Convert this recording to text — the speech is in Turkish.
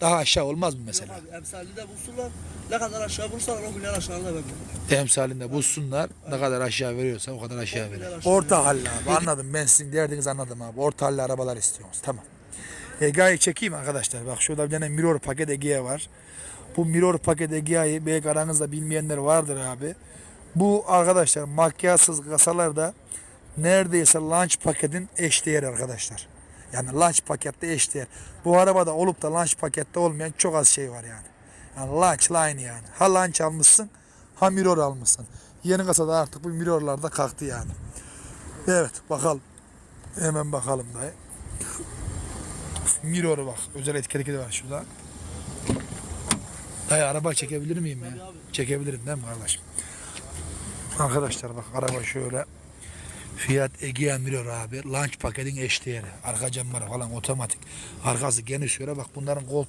daha aşağı olmaz mı mesela? Yok abi emsalinde bulsunlar. Ne kadar aşağı bulursalar o milyar aşağıda ben veririm. Emsalinde bulsunlar ne kadar aşağı veriyorsa o kadar aşağı verir. Orta halli abi anladım ben sizin derdinizi anladım abi. Orta halli arabalar istiyorsunuz tamam. Egea'yı çekeyim arkadaşlar. Bak şurada bir tane mirror paket Egea var. Bu mirror paket Egea'yı belki aranızda bilmeyenler vardır abi. Bu arkadaşlar makyajsız kasalarda neredeyse launch paketin eşdeğeri arkadaşlar. Yani launch pakette eşdeğer. Bu arabada olup da launch pakette olmayan çok az şey var yani. Yani launch line yani. Ha launch almışsın ha mirror almışsın. Yeni kasada artık bu mirrorlar da kalktı yani. Evet bakalım. Hemen bakalım dayı. Mirror'u bak. Özel etiketi var şurada. Dayı araba çekebilir miyim ya? Çekebilirim değil mi kardeşim? Arkadaşlar bak araba şöyle. Fiat Egea Mirror abi. Launch paketin eşdeğeri. Arka camları falan otomatik. Arkası geniş şöyle bak bunların koltuğu